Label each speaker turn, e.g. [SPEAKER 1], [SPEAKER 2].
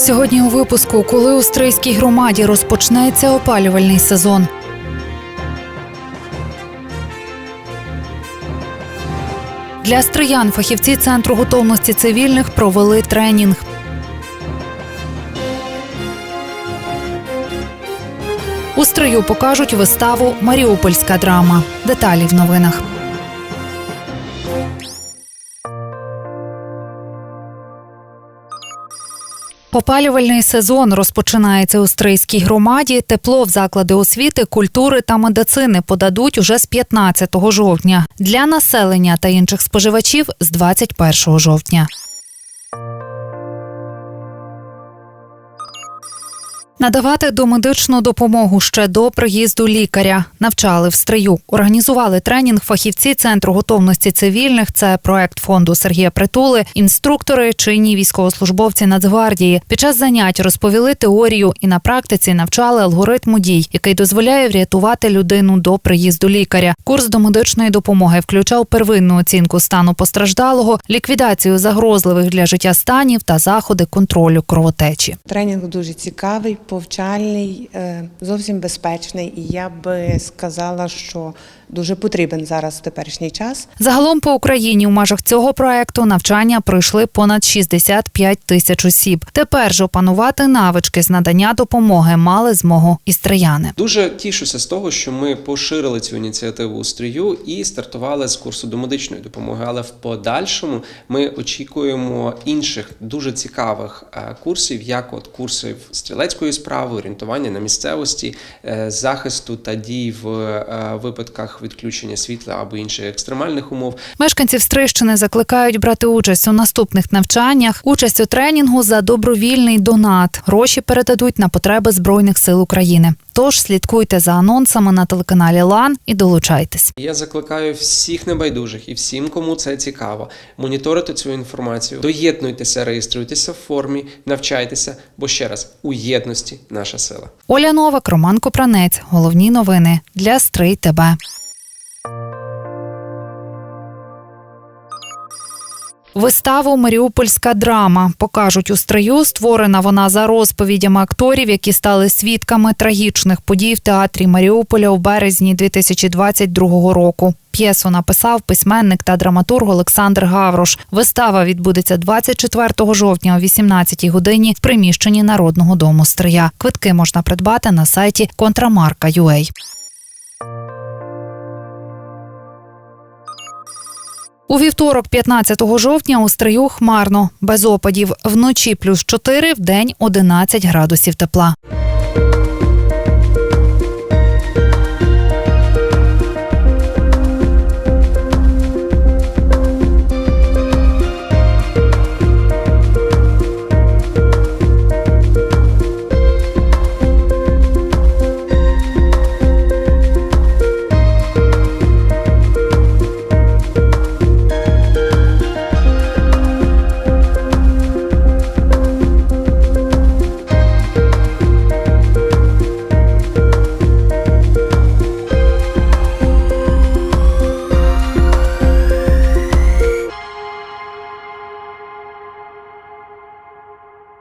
[SPEAKER 1] Сьогодні у випуску, коли у стрийській громаді розпочнеться опалювальний сезон. Для стриян фахівці центру готовності цивільних провели тренінг. У стрию покажуть виставу Маріупольська драма. Деталі в новинах. Опалювальний сезон розпочинається у стрийській громаді. Тепло в заклади освіти, культури та медицини подадуть уже з 15 жовтня. Для населення та інших споживачів з 21 жовтня. Надавати домедичну допомогу ще до приїзду лікаря навчали в стрию. Організували тренінг фахівці центру готовності цивільних. Це проект фонду Сергія Притули, інструктори, чинні військовослужбовці Нацгвардії. Під час занять розповіли теорію і на практиці навчали алгоритму дій, який дозволяє врятувати людину до приїзду лікаря. Курс домедичної допомоги включав первинну оцінку стану постраждалого, ліквідацію загрозливих для життя станів та заходи контролю кровотечі.
[SPEAKER 2] Тренінг дуже цікавий, повчальний, е, зовсім безпечний, і я би сказала, що дуже потрібен зараз в теперішній час.
[SPEAKER 1] Загалом по Україні у межах цього проекту навчання пройшли понад 65 тисяч осіб. Тепер ж опанувати навички з надання допомоги мали змогу і стрияни.
[SPEAKER 3] Дуже тішуся з того, що ми поширили цю ініціативу у стрію і стартували з курсу домедичної допомоги. Але в подальшому ми очікуємо інших дуже цікавих е, курсів, як от курси в стрілецької справи, орієнтування на місцевості, е, захисту та дій в е, випадках відключення світла або інших екстремальних умов.
[SPEAKER 1] Мешканців Стрищини закликають брати участь у наступних навчаннях. Участь у тренінгу за добровільний донат. Гроші передадуть на потреби збройних сил України. Тож слідкуйте за анонсами на телеканалі Лан і долучайтесь.
[SPEAKER 3] Я закликаю всіх небайдужих і всім, кому це цікаво, моніторити цю інформацію, доєднуйтеся, реєструйтеся в формі, навчайтеся, бо ще раз у єдності наша сила.
[SPEAKER 1] Оля Новак, Роман Копранець. Головні новини для Стрий ТБ. Виставу Маріупольська драма покажуть у стрию. Створена вона за розповідями акторів, які стали свідками трагічних подій в театрі Маріуполя у березні 2022 року. П'єсу написав письменник та драматург Олександр Гаврош. Вистава відбудеться 24 жовтня о 18 годині в приміщенні Народного дому Стрия. Квитки можна придбати на сайті Контрамарка.ua. У вівторок, 15 жовтня, у стрию хмарно, без опадів. Вночі плюс 4, день 11 градусів тепла.